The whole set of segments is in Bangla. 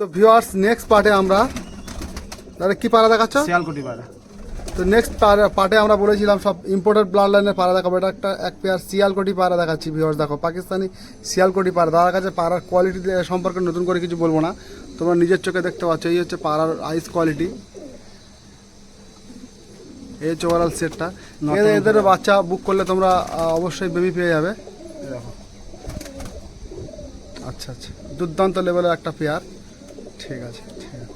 তো ভিউয়ার্স নেক্সট পার্টে আমরা দাদা কি পাড়া দেখাচ্ছ? শিয়ালকুটি পাড়া। তো নেক্সট পার্টে আমরা বলেছিলাম সব ইম্পোর্টেড ব্লাড লাইনের পাড়া দেখাবো। এটা একটা এক পেয়ার শিয়ালকোটি পাড়া দেখাচ্ছি ভিউয়ার্স দেখো পাকিস্তানি শিয়ালকোটি পাড়া। দাদার কাছে পাড়ার কোয়ালিটি সম্পর্কে নতুন করে কিছু বলব না। তোমরা নিজের চোখে দেখতে পাচ্ছ এই হচ্ছে পাড়ার আইস কোয়ালিটি এই হচ্ছে ওভারঅল সেটটা এদের এদের বাচ্চা বুক করলে তোমরা অবশ্যই বেবি পেয়ে যাবে। আচ্ছা আচ্ছা। দুর্দান্ত লেভেলের একটা পেয়ার ঠিক আছে ঠিক আছে।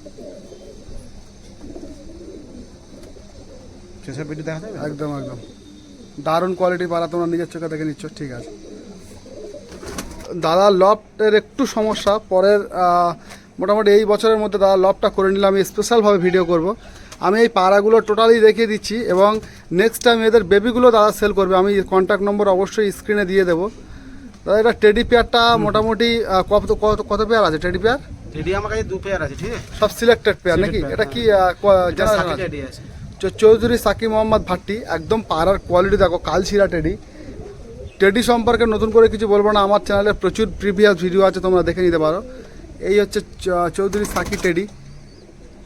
সেসব ভিডিও দেখা যাবে? একদম একদম। দারুণ কোয়ালিটি পাড়া তোমরা নিজের চোখে দেখে নিচ্ছ ঠিক আছে। দাদা লফটের একটু সমস্যা পরের মোটামুটি এই বছরের মধ্যে দাদা লফটা করে নিলে আমি স্পেশালভাবে ভিডিও করব। আমি এই পাড়াগুলো টোটালি দেখিয়ে দিচ্ছি এবং নেক্সট টাইম এদের বেবিগুলো দাদা সেল করবে আমি কন্ট্যাক্ট নম্বর অবশ্যই স্ক্রিনে দিয়ে দেবো। দাদা এটা টেডি পেয়ারটা মোটামুটি কত কত কত পেয়ার আছে টেডি পেয়ার টেডি আমার কাছে দু পেয়ার আছে ঠিক আছে? সব সিলেক্টেড পেয়ার নাকি? এটা কি আছে? চ- চৌধুরী সাকিব মোহাম্মদ ভাট্টি একদম পাড়ার কোয়ালিটি দেখো কালছিরা টেডি টেডি সম্পর্কে নতুন করে কিছু বলব না আমার চ্যানেলে প্রচুর প্রিভিয়াস ভিডিও আছে তোমরা দেখে নিতে পারো। এই হচ্ছে চৌধুরী সাকি টেডি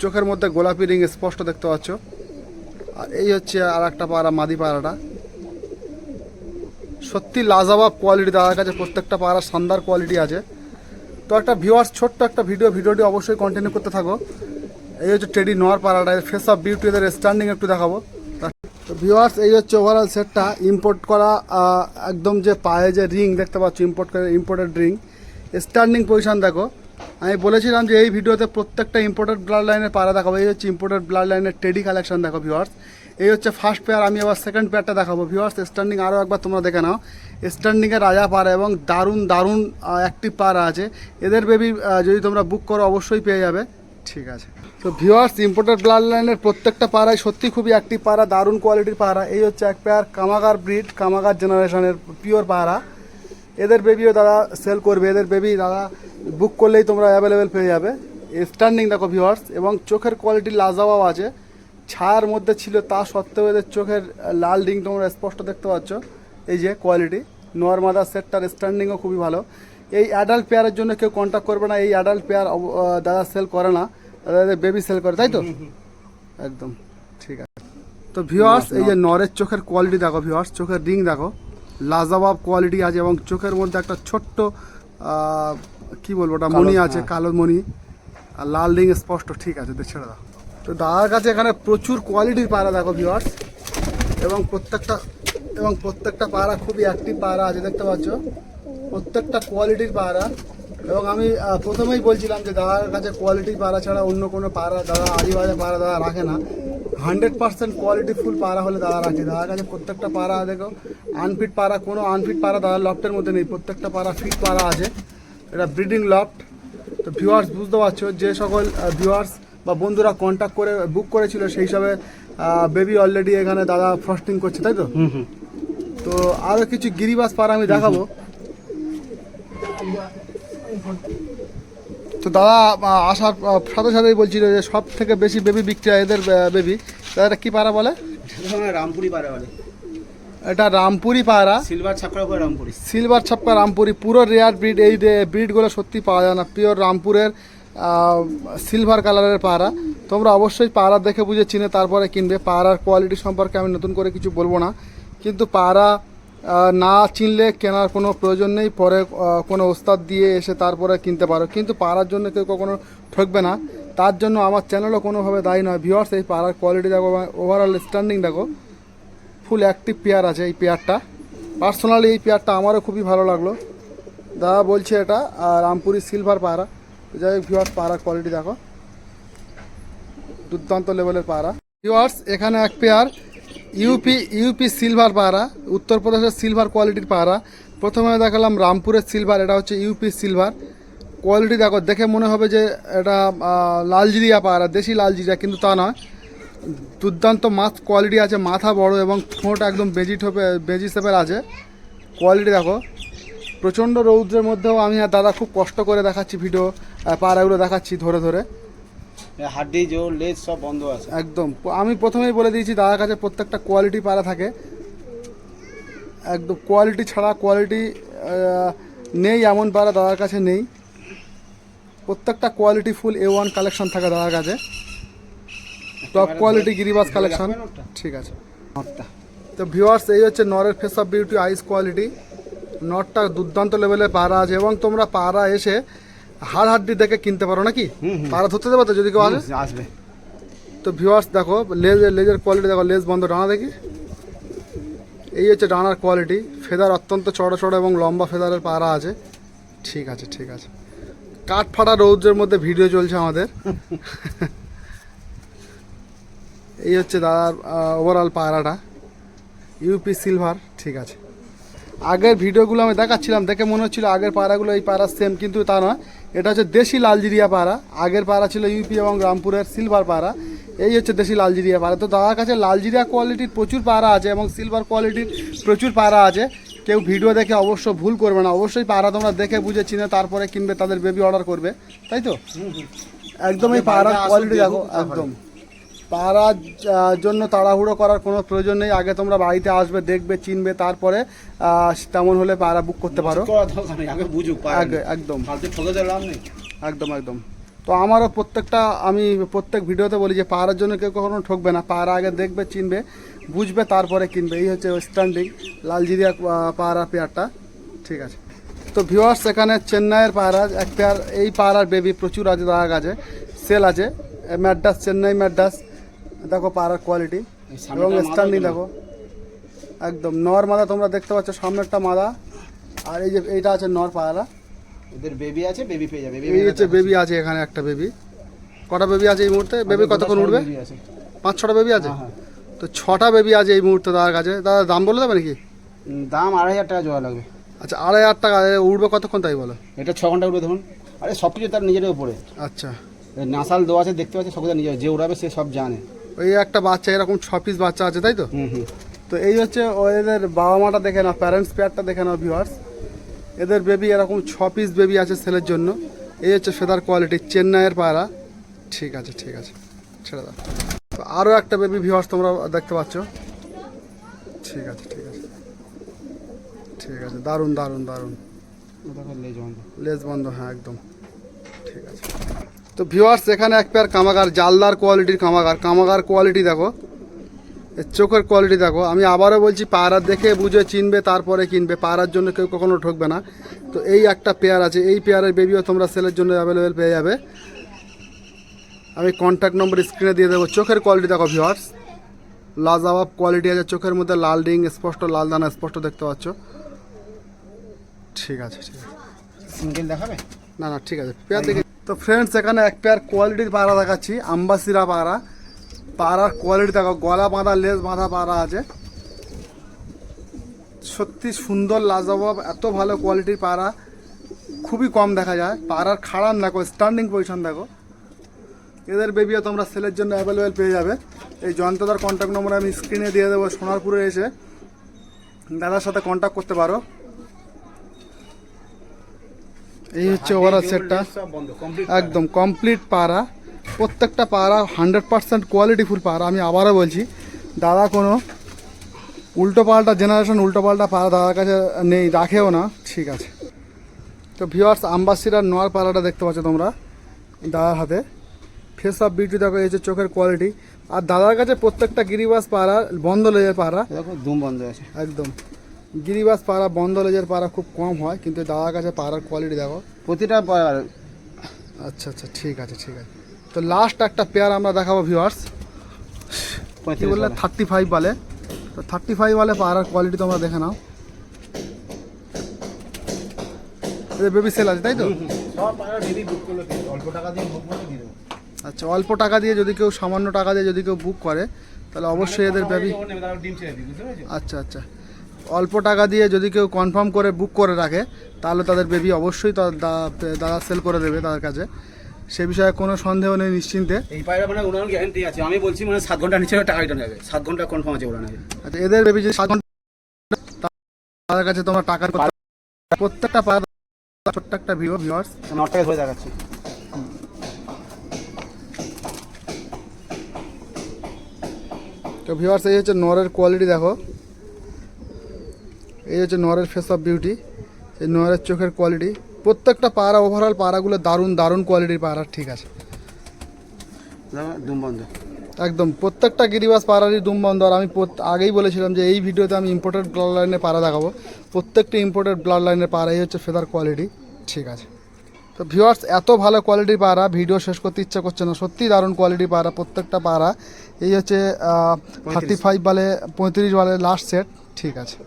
চোখের মধ্যে গোলাপি রিং স্পষ্ট দেখতে পাচ্ছ। আর এই হচ্ছে আর একটা পাড়া মাদি পাড়াটা। সত্যি লাজাবাব কোয়ালিটি দাদার কাছে প্রত্যেকটা পাড়ার শানদার কোয়ালিটি আছে। তো একটা ভিউয়ার্স ছোট্ট একটা ভিডিও ভিডিওটি অবশ্যই কন্টিনিউ করতে থাকো। এই হচ্ছে টেডি নোয়ার পাড়াটা ফেস অফ বিউটি এদের স্ট্যান্ডিং একটু দেখাবো। তো ভিউয়ার্স এই হচ্ছে ওভারঅল সেটটা ইম্পোর্ট করা একদম যে পায়ে যে রিং দেখতে পাচ্ছ ইম্পোর্ট করে ইম্পোর্টেড রিং স্ট্যান্ডিং পজিশন দেখো। আমি বলেছিলাম যে এই ভিডিওতে প্রত্যেকটা ইম্পোর্টেড ব্লাড লাইনের পাড়া দেখাবো। এই হচ্ছে ইম্পোর্টেড ব্লাড লাইনের টেডি কালেকশন দেখো ভিউয়ার্স এই হচ্ছে ফার্স্ট পেয়ার আমি আবার সেকেন্ড পেয়ারটা দেখাবো। ভিউয়ার্স স্ট্যান্ডিং আরও একবার তোমরা দেখে নাও। স্ট্যান্ডিংয়ে রাজা পাড়া এবং দারুণ দারুণ অ্যাক্টিভ পাড়া আছে। এদের বেবি যদি তোমরা বুক করো, অবশ্যই পেয়ে যাবে। ঠিক আছে। তো ভিউয়ার্স ইম্পোর্টেড ব্লাড লাইনের প্রত্যেকটা পাড়ায় সত্যি খুবই অ্যাক্টিভ পাড়া, দারুণ কোয়ালিটির পাড়া। এই হচ্ছে এক পেয়ার কামাগার ব্রিড কামাগার জেনারেশনের পিওর পাড়া। এদের বেবিও দাদা সেল করবে। এদের বেবি দাদা বুক করলেই তোমরা অ্যাভেলেবেল পেয়ে যাবে। স্ট্যান্ডিং দেখো ভিউয়ার্স এবং চোখের কোয়ালিটি লাজাওয়াও আছে। ছায়ার মধ্যে ছিল তা সত্ত্বেও এদের চোখের লাল রিং তোমরা স্পষ্ট দেখতে পাচ্ছ। এই যে কোয়ালিটি নোয়ার মাদার সেটটার স্ট্যান্ডিংও খুবই ভালো। এই অ্যাডাল্ট পেয়ারের জন্য কেউ কন্ট্যাক্ট করবে না এই অ্যাডাল্ট পেয়ার দাদা সেল করে না দাদা বেবি সেল করে তাই তো? একদম ঠিক আছে। তো ভিওয়ার্স এই যে নরের চোখের কোয়ালিটি দেখো ভিউয়ার্স চোখের রিং দেখো। লাজাবাব কোয়ালিটি আছে এবং চোখের মধ্যে একটা ছোট্ট কি বলব ওটা মণি আছে কালো মণি। আর লাল রিং স্পষ্ট ঠিক আছে ছেড়ে দাও। তো দাদার কাছে এখানে প্রচুর কোয়ালিটির পায়রা দেখো ভিওয়ার্স এবং প্রত্যেকটা এবং প্রত্যেকটা পায়রা খুবই অ্যাক্টিভ পায়রা আছে, দেখতে পাচ্ছ? প্রত্যেকটা কোয়ালিটির পায়রা। এবং আমি প্রথমেই বলছিলাম যে দাদার কাছে কোয়ালিটির পায়রা ছাড়া অন্য কোনো পায়রা দাদা আদিবাজে পায়রা দাদা রাখে না। হান্ড্রেড পার্সেন্ট কোয়ালিটি ফুল পাড়া হলে দাদা রাখে। দাদার কাছে প্রত্যেকটা পাড়া দেখো আনফিট পাড়া কোনো আনফিট পাড়া দাদার লফটের মধ্যে নেই। প্রত্যেকটা পাড়া ফিট পাড়া আছে। এটা ব্রিডিং লফট তো ভিউয়ার্স বুঝতে পারছ, যে সকল ভিউয়ার্স বা বন্ধুরা কন্ট্যাক্ট করে বুক করেছিল সেই হিসাবে বেবি অলরেডি এখানে দাদা ফ্রস্টিং করছে তাই তো? হুম হুম। তো আরও কিছু গিরিবাস পাড়া আমি দেখাবো। তো দাদা আসার সাথে সাথেই বলছিল যে সব থেকে বেশি বেবি বিক্রি হয় এদের বেবি দাদা কি পাড়া বলে? রামপুরি পাড়া বলে। এটা রামপুরি পায়রা সিলভার ছাপড়া করে রামপুরি। সিলভার ছাপ্পা রামপুরি পুরো রেয়ার ব্রিড এই ব্রিডগুলো সত্যি পাওয়া যায় না। পিওর রামপুরের সিলভার কালারের পায়রা তোমরা অবশ্যই পায়রা দেখে বুঝে চিনে তারপরে কিনবে। পায়রার কোয়ালিটি সম্পর্কে আমি নতুন করে কিছু বলব না। কিন্তু আহ, না চিনলে কেনার কোনো প্রয়োজন নেই। পরে কোনো ওস্তাদ দিয়ে এসে তারপরে কিনতে পারো। কিন্তু পাড়ার জন্য কেউ কখনো ঠকবে না। তার জন্য আমার চ্যানেলও কোনোভাবে দায়ী নয়। ভিওয়ার্স এই পাড়ার কোয়ালিটি দেখো ওভারঅল স্ট্যান্ডিং দেখো। ফুল অ্যাক্টিভ পেয়ার আছে এই পেয়ারটা পার্সোনালি এই পেয়ারটা আমারও খুবই ভালো লাগল। দাদা বলছে এটা রামপুরি সিলভার পায়রা তো যাই ভিওয়ার্স পায়রার কোয়ালিটি দেখো। দুর্দান্ত লেভেলের পায়রা ভিওয়ার্স এখানে এক পেয়ার ইউপি ইউপি সিলভার পায়রা উত্তরপ্রদেশের সিলভার কোয়ালিটির পায়রা প্রথমে দেখালাম রামপুরের সিলভার এটা হচ্ছে ইউপি সিলভার কোয়ালিটি দেখো, দেখে মনে হবে যে এটা লালজিরিয়া পায়রা দেশি লালজিরিয়া, কিন্তু তা নয়। দুর্দান্ত মাছ কোয়ালিটি আছে, মাথা বড় এবং ঠোঁট একদম বেজি ঠোপে, বেজি শেপের আছে। কোয়ালিটি দেখো। প্রচণ্ড রৌদ্রের মধ্যেও আমি আর দাদা খুব কষ্ট করে দেখাচ্ছি ভিডিও পায়রাগুলো দেখাচ্ছি ধরে ধরে। হাড্ডি জোর লেজ সব বন্ধ আছে। একদম। আমি প্রথমেই বলে দিয়েছি দাদার কাছে প্রত্যেকটা কোয়ালিটি পাড়া থাকে। একদম কোয়ালিটি ছাড়া কোয়ালিটি নেই এমন পাড়া দাদার কাছে নেই। প্রত্যেকটা quality full A one collection থাকে দাদার কাছে। টপ কোয়ালিটি গিরিবাস কালেকশন ঠিক আছে। তো ভিউয়ার্স এই হচ্ছে নরের face of beauty ice quality নটটা দুর্দান্ত লেভেলের পাড়া আছে এবং তোমরা পাড়া এসে হাড় হাড্ডি দেখে কিনতে পারো নাকি। পাড়া ধরতে দেবে তো যদি কেউ আসে? আসবে। তো ভিউয়ার্স দেখো লেজের লেজের কোয়ালিটি দেখো লেজ বন্ধ ডানা দেখি। এই হচ্ছে ডানার কোয়ালিটি ফেদার অত্যন্ত চড়ো চড়ো এবং লম্বা ফেদারের পাড়া আছে। ঠিক আছে ঠিক আছে। কাঠ ফাটা রৌদ্রের মধ্যে ভিডিও চলছে আমাদের। এই হচ্ছে দাদার ওভারঅল পায়রাটা ইউপি সিলভার ঠিক আছে। আগের ভিডিওগুলো আমি দেখাচ্ছিলাম দেখে মনে হচ্ছিল আগের পাড়াগুলো এই পায়রা সেম কিন্তু তা নয়। এটা হচ্ছে দেশি লালজিরিয়া পাড়া। আগের পাড়া ছিল ইউপি এবং রামপুরের সিলভার পাড়া। এই হচ্ছে দেশি লালজিরিয়া পাড়া। তো দাদার কাছে লালজিরিয়া কোয়ালিটির প্রচুর পাড়া আছে এবং সিলভার কোয়ালিটির প্রচুর পাড়া আছে। কেউ ভিডিও দেখে অবশ্য ভুল করবে না। অবশ্যই পাড়া তোমরা দেখে বুঝে চিনে তারপরে কিনবে তাদের বেবি অর্ডার করবে। তাই তো? একদম এই বাড়িতে আসুক, কোয়ালিটি দেখো একদম। পাড়ার জন্য তাড়াহুড়ো করার কোনো প্রয়োজন নেই। আগে তোমরা বাড়িতে আসবে দেখবে চিনবে তারপরে তেমন হলে পাড়া বুক করতে পারো। একদম। একদম একদম। তো আমারও প্রত্যেকটা আমি প্রত্যেক ভিডিওতে বলি যে পাড়ার জন্য কেউ কখনো ঠকবে না। পাড়া আগে দেখবে চিনবে বুঝবে তারপরে কিনবে। এই হচ্ছে স্ট্যান্ডিং লালজিরিয়া আহ, পাড়া পেয়ারটা। ঠিক আছে। তো ভিওয়ার্স এখানে চেন্নাইয়ের পায়রা এক পেয়ার এই পায়রার বেবি প্রচুর আছে দাদার আছে সেল আছে। ম্যাডাস চেন্নাই ম্যাডাস দেখো পাড়ার কোয়ালিটি এবং স্ট্যান্ডিং দেখো। একদম নর মাদা তোমরা দেখতে পাচ্ছ সামনেরটা মাদা। আর এই যে এইটা আছে নর পায়রা এদের বেবি আছে বেবি পেয়ে যাবে। এই হচ্ছে বেবি আছে এখানে একটা বেবি কটা বেবি আছে এই মুহূর্তে? বেবি কতক্ষণ উঠবে? পাঁচ ছটা বেবি আছে? হ্যাঁ, তো ছটা বেবি আছে এই মুহূর্তে তার কাছে। দাদা দাম বলে দেবে নাকি? দাম আড়াই হাজার টাকা জোড়া লাগবে। আচ্ছা আড়াই হাজার টাকা। উঠবে কতক্ষণ তাই বলো? এটা ছ ঘণ্টা উঠবে ধরুন। আরে সব কিছু তার নিজের উপরে। আচ্ছা। নাসাল দেওয়া আছে দেখতে পাচ্ছে সব কিছু নিজের যে উড়াবে সে সব জানে। ওই একটা বাচ্চা এরকম ছ পিস বাচ্চা আছে তাই তো? হুম হুম। তো এই হচ্ছে ওদের বাবা মাটা দেখে নাও প্যারেন্টস পেয়ারটা দেখে নাও ভিউয়ার্স এদের বেবি এরকম ছ পিস বেবি আছে সেলের জন্য। এই হচ্ছে ফেদার কোয়ালিটি চেন্নাইয়ের পায়রা। ঠিক আছে ঠিক আছে। ছেড়ে দাও। তো আরও একটা বেবি ভিউয়ার্স তোমরা দেখতে পাচ্ছ। ঠিক আছে ঠিক আছে। ঠিক আছে দারুণ দারুণ দারুণ। লেজ বন্ধ। লেজ বন্ধ হ্যাঁ একদম। তো ভিউয়ার্স এখানে এক পেয়ার কামাগার জালদার কোয়ালিটির কামাগার। কামাগার কোয়ালিটি দেখো। চোখের কোয়ালিটি দেখো। আমি আবারও বলছি পায়রা দেখে বুঝে চিনবে তারপরে কিনবে। পায়রার জন্য কেউ কখনো ঠকবে না। তো এই একটা পেয়ার আছে। এই পেয়ারের বেবিও তোমরা সেলের জন্য অ্যাভেলেবেল পেয়ে যাবে। আমি কন্ট্যাক্ট নম্বর স্ক্রিনে দিয়ে দেবো। চোখের কোয়ালিটি দেখো ভিউয়ার্স লাজবাব কোয়ালিটি আছে। চোখের মধ্যে লাল ডিং স্পষ্ট লাল দানা স্পষ্ট দেখতে পাচ্ছ। ঠিক আছে ঠিক আছে। সিঙ্গেল দেখাবে? না না ঠিক আছে। পেয়ার দেখে তো ফ্রেন্ডস এখানে এক পেয়ার কোয়ালিটির পায়রা দেখাচ্ছি, আম্বাসিরা পায়রা পায়রার কোয়ালিটি দেখো, গলা বাঁধা লেজ বাঁধা পায়রা আছে। সত্যি সুন্দর লাজবাব, এত ভালো কোয়ালিটির পায়রা খুবই কম দেখা যায়। পাড়ার খাড়ান দেখো স্ট্যান্ডিং পজিশন দেখো। এদের বেবিও তোমরা সেলের জন্য অ্যাভেলেবেল পেয়ে যাবে। এই জয়ন্তদার কন্ট্যাক্ট নম্বর আমি স্ক্রিনে দিয়ে দেবো, সোনারপুরে এসে। দাদার সাথে কন্ট্যাক্ট করতে পারো। এই হচ্ছে ওভারঅল সেটটা। একদম কমপ্লিট পাড়া। প্রত্যেকটা পাড়া হান্ড্রেড পার্সেন্ট কোয়ালিটিফুল পাড়া আমি আবারও বলছি দাদা কোনো উল্টো পাল্টা জেনারেশন উল্টো পাল্টা পাড়া দাদার কাছে নেই রাখেও না ঠিক আছে। তো ভিওয়ার্স আম্বাসিরার নোয়ার পাড়াটা দেখতে পাচ্ছ তোমরা দাদার হাতে। ফেস অফ বিউটি দেখো এই হচ্ছে চোখের কোয়ালিটি আর দাদার কাছে প্রত্যেকটা গিরিবাস পাড়া বন্ধ লেজের পাড়া। দেখো দুম বন্ধ আছে একদম। গিরিবাস পাড়া বন্ধ লেজের পাড়া খুব কম হয় কিন্তু দাদার কাছে পাড়ার কোয়ালিটি দেখো। প্রতিটা পা- আচ্ছা আচ্ছা ঠিক আছে ঠিক আছে। তো লাস্ট একটা পেয়ার আমরা দেখাবো ভিউয়ার্স কি বললে? থার্টি ফাইভ বলে। তো থার্টি ফাইভ বলে পাড়ার কোয়ালিটি তোমরা দেখে নাও। বেবি সেল আছে তাই তো? আচ্ছা অল্প টাকা দিয়ে যদি কেউ সামান্য টাকা দিয়ে যদি কেউ বুক করে তাহলে অবশ্যই এদের বেবি? আচ্ছা আচ্ছা। অল্প টাকা দিয়ে যদি কেউ কনফার্ম করে বুক করে রাখে তাহলে তাদের বেবি অবশ্যই তার দাদা সেল করে দেবে তাদের কাছে। সে বিষয়ে কোনো সন্দেহ নেই নিশ্চিন্তে। এই পায়রা মানে উড়ানোর গ্যারান্টি আছে। আমি বলছি মানে সাত ঘণ্টা নিচে টাকা রিটার্ন যাবে সাত ঘণ্টা কনফার্ম আছে উড়ানো আচ্ছা এদের বেবি যে সাত ঘণ্টা তাদের কাছে তোমরা টাকা প্রত্যেকটা পাড়া ছোট্ট একটা ভিউ ভিউয়ার্স আমি আটটাকে ধরে দেখাচ্ছি। তো ভিউয়ার্স এই হচ্ছে নরের কোয়ালিটি দেখো। এই হচ্ছে নরের ফেস অফ বিউটি এই নরের চোখের কোয়ালিটি প্রত্যেকটা পাড়া ওভারঅল পাড়াগুলো দারুণ দারুণ কোয়ালিটির পায়রা ঠিক আছে। একদম প্রত্যেকটা গিরিবাস পাড়ারই দুম বন্ধ। আর আমি আগেই বলেছিলাম যে এই ভিডিওতে আমি ইম্পোর্টেড ব্লাড লাইনের পাড়া দেখাবো। প্রত্যেকটা ইম্পোর্টেড ব্লাড লাইনের পাড়া এই হচ্ছে ফেদার কোয়ালিটি ঠিক আছে। তো ভিউয়ার্স এত ভালো কোয়ালিটির পাড়া ভিডিও শেষ করতে ইচ্ছা করছে না। সত্যি দারুণ কোয়ালিটির পাড়া প্রত্যেকটা পাড়া। এই হচ্ছে থার্টি ফাইভ বালে পঁয়ত্রিশ বালে লাস্ট সেট ঠিক আছে।